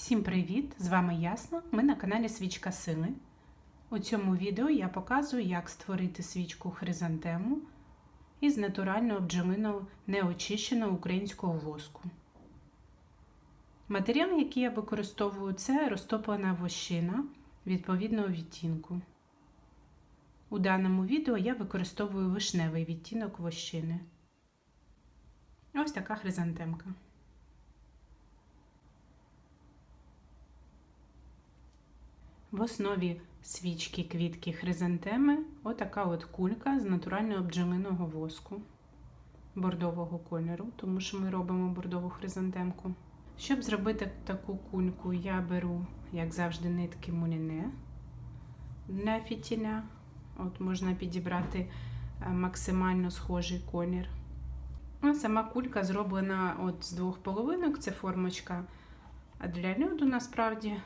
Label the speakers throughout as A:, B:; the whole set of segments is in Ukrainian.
A: Всім привіт! З вами Ясна. Ми на каналі Свічка Сили. У цьому відео я показую, як створити свічку хризантему із натурального бджолиного неочищеного українського воску. Матеріал, який я використовую, це розтоплена вощина відповідного відтінку. У даному відео я використовую вишневий відтінок вощини. Ось така хризантемка. В основі свічки квітки хризантеми отака от кулька з натурального бджолиного воску бордового кольору, тому що ми робимо бордову хризантемку. Щоб зробити таку кульку, я беру, як завжди, нитки муліне для фітіля. От Можна підібрати максимально схожий колір. А сама кулька зроблена от з двох половинок, це формочка для льоду насправді.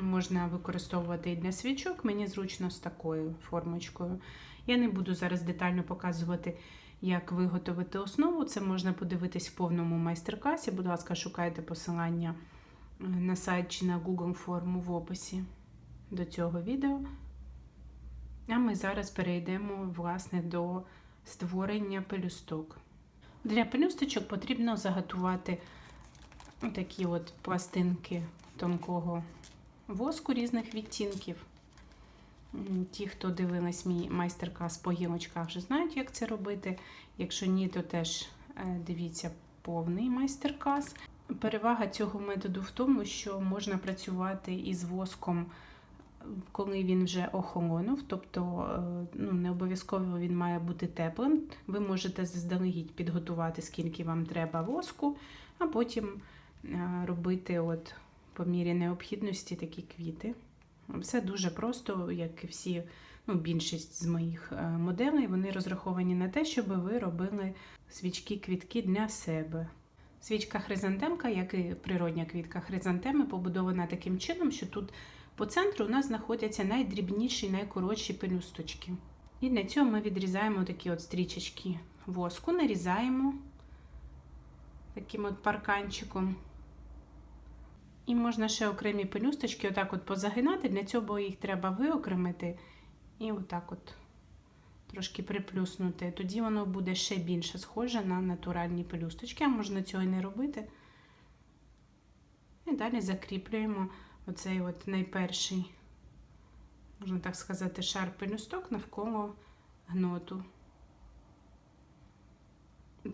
A: Можна використовувати і для свічок, мені зручно з такою формочкою. Я не буду зараз детально показувати, як виготовити основу. Це можна подивитись в повному майстер-класі. Будь ласка, шукайте посилання на сайт чи на Google форму в описі до цього відео. А ми зараз перейдемо власне, до створення пелюсток. Для пелюсточок потрібно заготувати такі от пластинки тонкого воску різних відтінків. Ті, хто дивились мій майстер-клас по гілочках, вже знають, як це робити. Якщо ні, то теж е, дивіться повний майстер-клас. Перевага цього методу в тому, що можна працювати із воском, коли він вже охолонув, тобто е, ну, не обов'язково він має бути теплим. Ви можете заздалегідь підготувати, скільки вам треба воску, а потім е, робити от по мірі необхідності такі квіти. Все дуже просто, як і всі, ну, більшість з моїх е, моделей, вони розраховані на те, щоб ви робили свічки-квітки для себе. Свічка хризантемка, як і природня квітка хризантеми, побудована таким чином, що тут по центру у нас знаходяться найдрібніші, найкоротші пелюсточки. І для цього ми відрізаємо такі от стрічечки воску, нарізаємо таким от парканчиком. І можна ще окремі пелюсточки отак от позагинати, для цього їх треба виокремити і отак от трошки приплюснути. Тоді воно буде ще більше схоже на натуральні пелюсточки, а можна цього і не робити. І далі закріплюємо оцей от найперший, можна так сказати, шар пелюсток навколо гноту.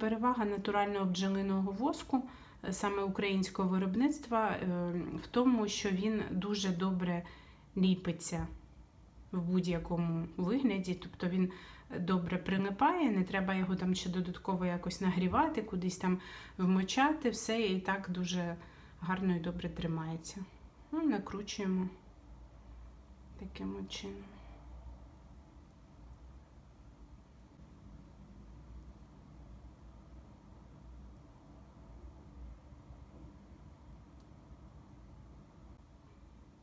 A: Перевага натурального бджолиного воску саме українського виробництва е, в тому, що він дуже добре ліпиться в будь-якому вигляді, тобто він добре прилипає, не треба його там ще додатково якось нагрівати, кудись там вмочати, все і так дуже гарно і добре тримається. Ну, Накручуємо таким чином.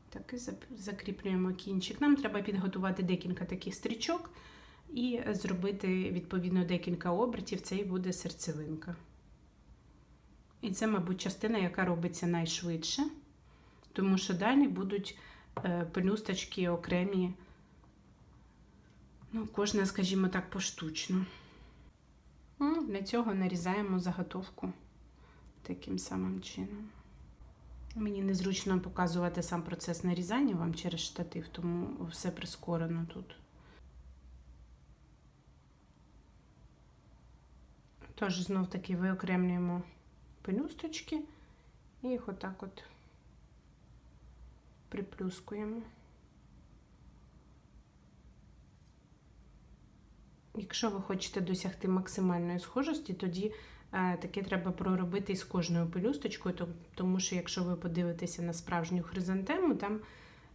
A: Так, і закріплюємо кінчик. Нам треба підготувати декілька таких стрічок і зробити, відповідно, декілька обертів, це і буде серцевинка. І це, мабуть, частина, яка робиться найшвидше, тому що далі будуть е, пелюсточки окремі, ну, кожна, скажімо так, поштучно. Ну, для цього нарізаємо заготовку таким самим чином. Мені незручно показувати сам процес нарізання вам через штатив, тому все прискорено тут. Тож, знов таки виокремлюємо пелюсточки і їх отак от приплюскуємо. Якщо ви хочете досягти максимальної схожості, тоді таке треба проробити з кожною пелюсточкою, тому що якщо ви подивитеся на справжню хризантему, там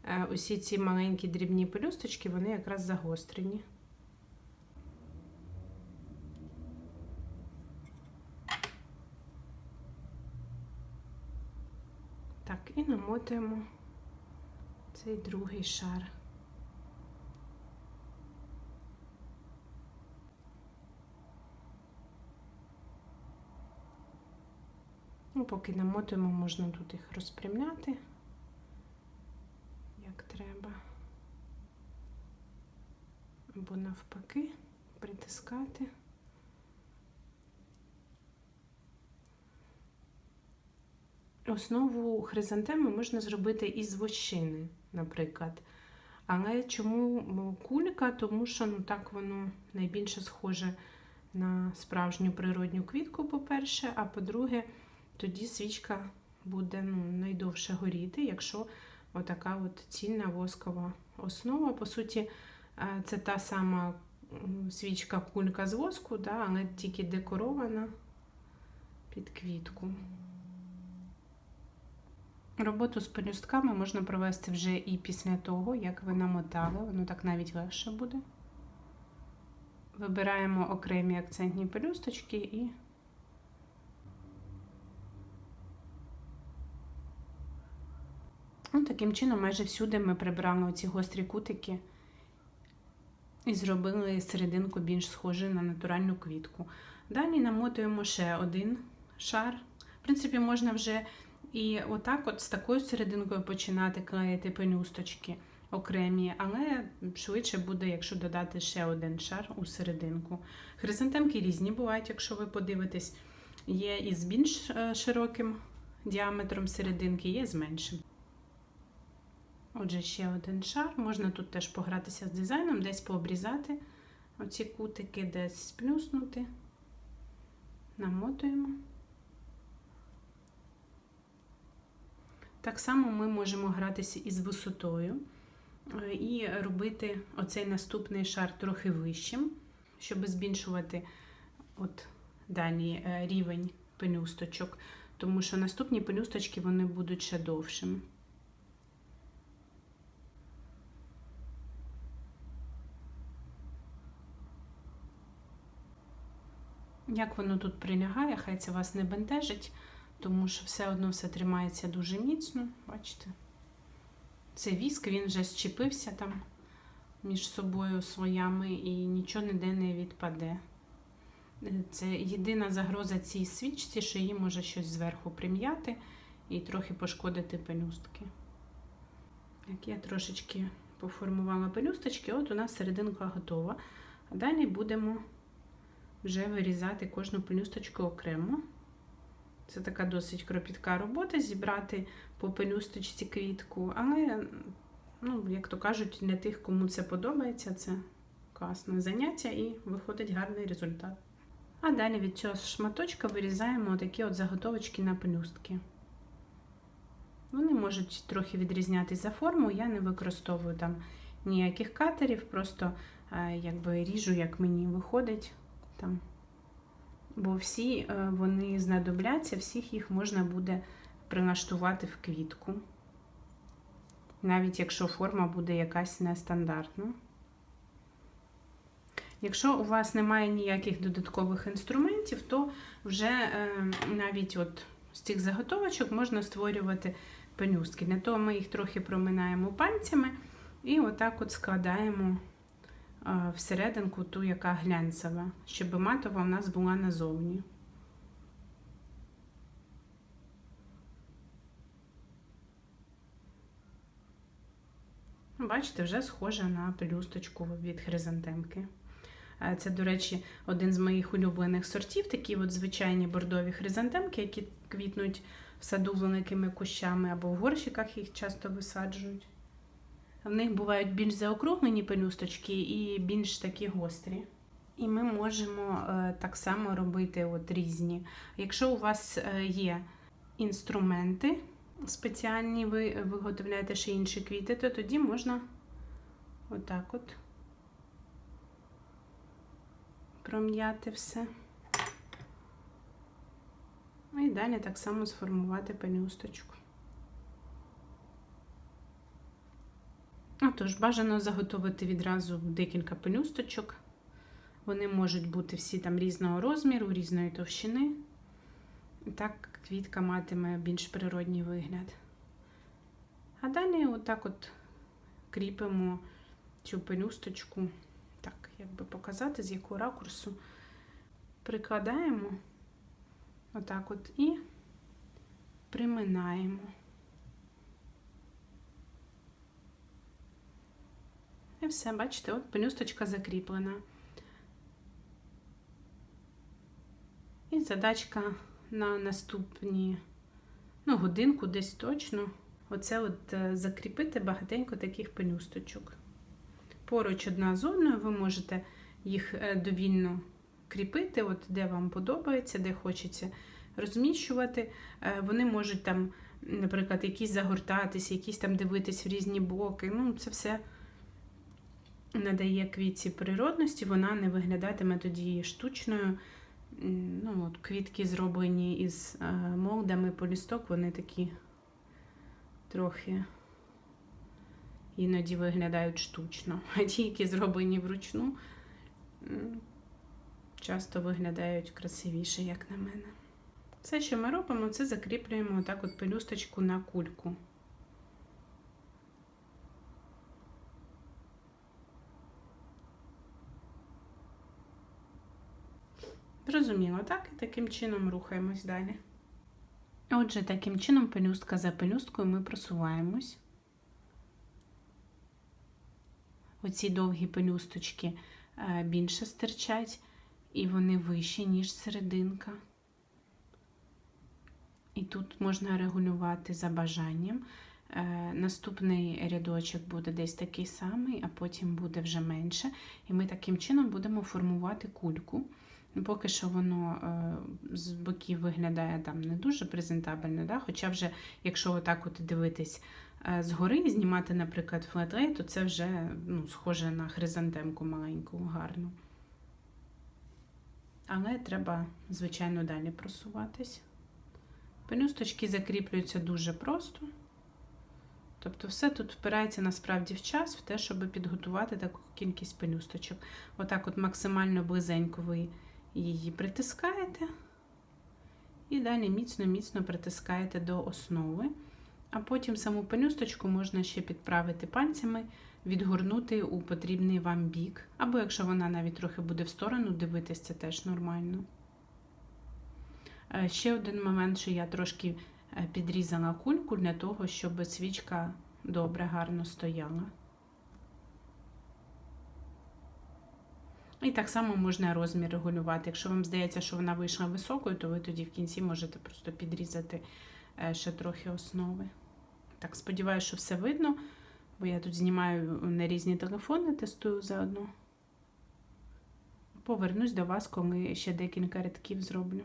A: е, усі ці маленькі дрібні пелюсточки, вони якраз загострені. Так, і намотуємо цей другий шар. Поки намотуємо, можна тут їх розпрямляти, як треба. Або навпаки, притискати. Основу хризантеми можна зробити із вощини, наприклад. Але чому кулька? Тому що ну, так воно найбільше схоже на справжню природню квітку, по-перше, а по-друге, тоді свічка буде ну, найдовше горіти, якщо отака от цільна воскова основа. По суті, е, це та сама свічка кулька з воску, да, але тільки декорована під квітку. Роботу з пелюстками можна провести вже і після того, як ви намотали, воно так навіть легше буде. Вибираємо окремі акцентні пелюсточки і ну, таким чином майже всюди ми прибрали оці гострі кутики і зробили серединку більш схожу на натуральну квітку. Далі намотуємо ще один шар. В принципі, можна вже і отак, от з такою серединкою починати клеїти пелюсточки окремі, але швидше буде, якщо додати ще один шар у серединку. Хризантемки різні бувають, якщо ви подивитесь, є із більш е, широким діаметром серединки, є з меншим. Отже, ще один шар. Можна тут теж погратися з дизайном, десь пообрізати оці кутики, десь сплюснути, намотуємо. Так само ми можемо гратися із висотою е, і робити оцей наступний шар трохи вищим, щоб збільшувати от далі е, рівень пелюсточок, тому що наступні пелюсточки вони будуть ще довшими. Як воно тут прилягає, хай це вас не бентежить тому що все одно все тримається дуже міцно, бачите? Це віск, він вже щепився там між собою слоями і нічого ніде не відпаде. Це єдина загроза цій свічці, що її може щось зверху прим'яти і трохи пошкодити пелюстки. Як я трошечки поформувала пелюсточки, от у нас серединка готова. Далі будемо вже вирізати кожну пелюсточку окремо. Це така досить кропітка робота зібрати по пелюсточці квітку, але, ну, як то кажуть, для тих, кому це подобається, це класне заняття і виходить гарний результат. А далі від цього шматочка вирізаємо такі от заготовочки на пелюстки. Вони можуть трохи відрізнятися за форму, я не використовую там ніяких катерів, просто е, якби ріжу, як мені виходить. Там бо всі е, вони знадобляться, всіх їх можна буде прилаштувати в квітку. Навіть якщо форма буде якась нестандартна. Якщо у вас немає ніяких додаткових інструментів, то вже е, навіть от з цих заготовочок можна створювати пенюстки. Для того ми їх трохи проминаємо пальцями і отак от складаємо всерединку ту, яка глянцева, щоб матова в нас була назовні. Бачите, вже схожа на пелюсточку від хризантемки. Це, до речі, один з моїх улюблених сортів, такі от звичайні бордові хризантемки, які квітнуть в саду великими кущами або в горщиках їх часто висаджують. В них бувають більш заокруглені пелюсточки і більш такі гострі. І ми можемо е, так само робити от різні. Якщо у вас е, є інструменти спеціальні, ви виготовляєте ще інші квіти, то тоді можна отак от пром'яти все. Ну і далі так само сформувати пелюсточку. Отож, бажано заготовити відразу декілька пелюсточок. Вони можуть бути всі там різного розміру, різної товщини. Так квітка матиме більш природній вигляд. А далі, отак от кріпимо цю пелюсточку, так, як би показати, з якого ракурсу прикладаємо, отак от і приминаємо. І все, бачите, от пелюсточка закріплена. І задачка на наступні ну, годинку десь точно. Оце от е, закріпити багатенько таких пелюсточок. Поруч одна з одною, ви можете їх е, довільно кріпити, от де вам подобається, де хочеться розміщувати. Е, Вони можуть там, наприклад, якісь загортатися, якісь там дивитись в різні боки. Ну, це все надає квітці природності, вона не виглядатиме тоді штучною. Ну, от, квітки зроблені із е, молдами полісток, вони такі трохи іноді виглядають штучно. А ті, які зроблені вручну, часто виглядають красивіше, як на мене. Все, що ми робимо, це закріплюємо отак от пелюсточку на кульку. Зрозуміло, так? І таким чином рухаємось далі. Отже, таким чином, пелюстка за пелюсткою ми просуваємось. Оці довгі пелюсточки е, більше стирчать, і вони вищі, ніж серединка. І тут можна регулювати за бажанням. Е, Наступний рядочок буде десь такий самий, а потім буде вже менше. І ми таким чином будемо формувати кульку. Поки що воно е, з боків виглядає там не дуже презентабельно, да? хоча вже, якщо отак от дивитись е, згори і знімати, наприклад, флетрей, то це вже ну, схоже на хризантемку маленьку, гарну. Але треба, звичайно, далі просуватись. Пелюсточки закріплюються дуже просто. Тобто все тут впирається насправді в час, в те, щоб підготувати таку кількість пелюсточок. Отак от максимально близенько ви її притискаєте і далі міцно-міцно притискаєте до основи. А потім саму пелюсточку можна ще підправити пальцями, відгорнути у потрібний вам бік. Або якщо вона навіть трохи буде в сторону дивитись, це теж нормально. Е, Ще один момент, що я трошки е, підрізала кульку для того, щоб свічка добре, гарно стояла. І так само можна розмір регулювати. Якщо вам здається, що вона вийшла високою, то ви тоді в кінці можете просто підрізати е, ще трохи основи. Так, сподіваюся, що все видно, бо я тут знімаю на різні телефони, тестую заодно. Повернусь до вас, коли ще декілька рядків зроблю.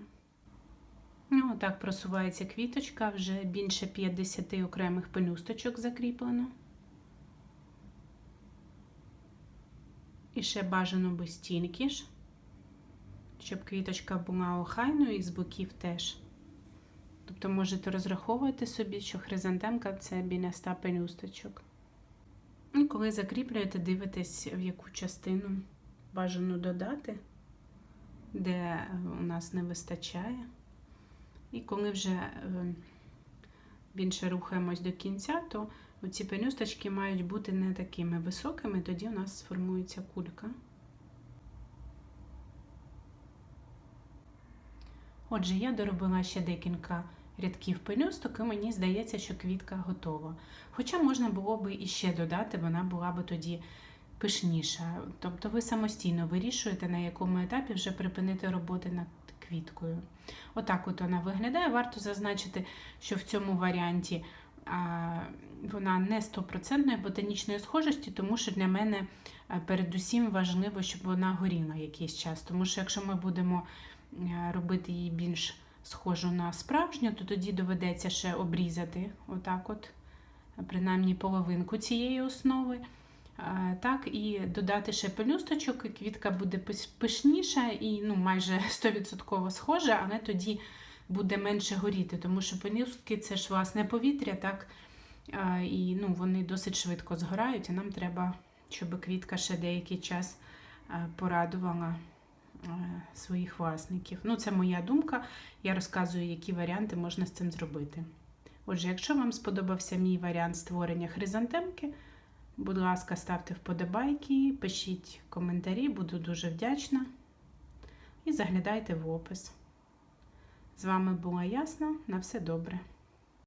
A: Ну, отак просувається квіточка, вже більше 50 окремих пелюсточок закріплено. І ще бажано би стільки ж, щоб квіточка була охайною і з боків теж. Тобто можете розраховувати собі, що хризантемка це біля 100 пелюсточок. І коли закріплюєте, дивитесь, в яку частину бажано додати, де у нас не вистачає. І коли вже е, більше рухаємось до кінця, то оці пелюсточки мають бути не такими високими, тоді у нас сформується кулька. Отже, я доробила ще декілька рядків пелюсток, і мені здається, що квітка готова. Хоча можна було би іще додати, вона була би тоді пишніша. Тобто ви самостійно вирішуєте, на якому етапі вже припинити роботи над квіткою. Отак от вона виглядає. Варто зазначити, що в цьому варіанті вона не 100% ботанічної схожості, тому що для мене передусім важливо, щоб вона горіла якийсь час. Тому що якщо ми будемо робити її більш схожу на справжню, то тоді доведеться ще обрізати отак от, принаймні половинку цієї основи. Так, і додати ще пелюсточок, і квітка буде пишніша і ну, майже 100% схожа, але тоді буде менше горіти, тому що пелюстки це ж власне повітря, так, і ну, вони досить швидко згорають, а нам треба, щоб квітка ще деякий час порадувала своїх власників. Ну, Це моя думка, я розказую, які варіанти можна з цим зробити. Отже, якщо вам сподобався мій варіант створення хризантемки, Будь ласка, ставте вподобайки, пишіть коментарі, буду дуже вдячна. І заглядайте в опис. З вами була Ясна. На все добре.